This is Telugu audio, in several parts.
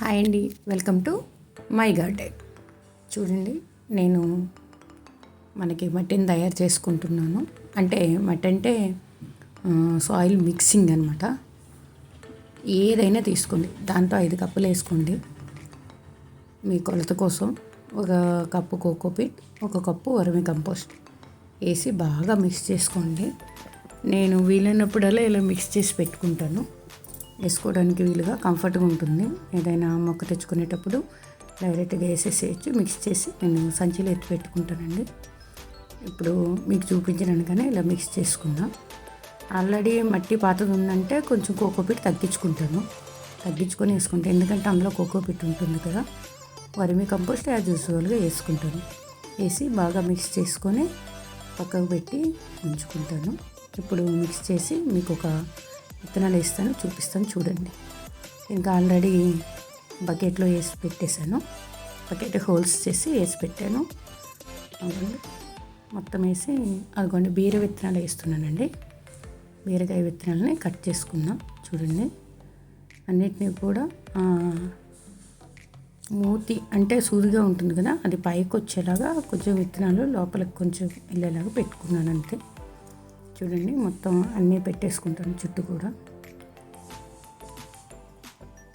హాయ్ అండి. Welcome to my garden. చూడండి నేను మనకి మట్టిని తయారు చేసుకుంటున్నాను. అంటే మట్టి అంటే సాయిల్ మిక్సింగ్ అనమాట ఏదైనా తీసుకోండి. దాంట్లో ఐదు కప్పులు వేసుకోండి. మీ కొలత కోసం ఒక కప్పు కోకోపీట్ ఒక కప్పు వరమి కంపోస్ట్ వేసి బాగా మిక్స్ చేసుకోండి. నేను వీలైనప్పుడల్లా ఇలా మిక్స్ చేసి పెట్టుకుంటాను. వేసుకోవడానికి వీలుగా కంఫర్ట్గా ఉంటుంది. ఏదైనా మొక్క తెచ్చుకునేటప్పుడు డైరెక్ట్గా వేసేసేయచ్చు. మిక్స్ చేసి నేను సంచిలో ఎత్తి పెట్టుకుంటానండి. ఇప్పుడు మీకు చూపించడానికనే ఇలా మిక్స్ చేసుకుందాం. ఆల్రెడీ మట్టి పాతది ఉందంటే కొంచెం కోకోపీట్ తగ్గించుకుంటాను. తగ్గించుకొని వేసుకుంటాను ఎందుకంటే అందులో కోకోపీట్ ఉంటుంది కదా. వరిమి కంపోస్ట్ యాజ్ యూజువల్గా వేసుకుంటాను. వేసి బాగా మిక్స్ చేసుకొని పక్కకు పెట్టి ఉంచుకుంటాను. ఇప్పుడు మిక్స్ చేసి మీకు ఒక విత్తనాలు వేస్తాను చూపిస్తాను చూడండి. ఇంకా ఆల్రెడీ బకెట్లో వేసి పెట్టేశాను. బకెట్ హోల్స్ చేసి వేసి పెట్టాను. మొత్తం వేసి అదిగోండి బీర విత్తనాలు వేస్తున్నానండి. బీరకాయ విత్తనాలని కట్ చేసుకున్నాం. చూడండి. అన్నిటినీ కూడా మూతి అంటే సూదిగా ఉంటుంది కదా అది పైకి వచ్చేలాగా కొంచెం విత్తనాలు లోపలికి కొంచెం వెళ్ళేలాగా పెట్టుకున్నాను అంతే. చూడండి మొత్తం అన్నీ పెట్టేసుకుంటాను చుట్టూ కూడా.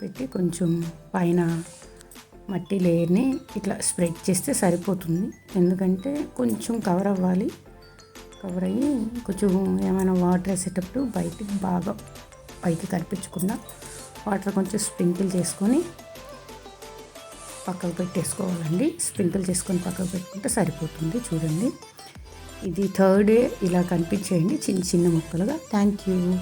పెట్టి కొంచెం పైన మట్టి లేయర్ని ఇట్లా స్ప్రెడ్ చేస్తే సరిపోతుంది. ఎందుకంటే కొంచెం కవర్ అవ్వాలి. కవర్ అయ్యి కొంచెం ఏమైనా వాటర్ వేసేటప్పుడు బయటికి బాగా పైకి కనిపించకుండా వాటర్ కొంచెం స్ప్రింకిల్ చేసుకొని పక్కకు పెట్టేసుకోవాలండి. స్ప్రింకిల్ చేసుకొని పక్కకు పెట్టుకుంటే సరిపోతుంది చూడండి. ఇది థర్డ్ డే ఇలా కనిపించేయండి చిన్న చిన్న ముక్కలుగా. Thank you.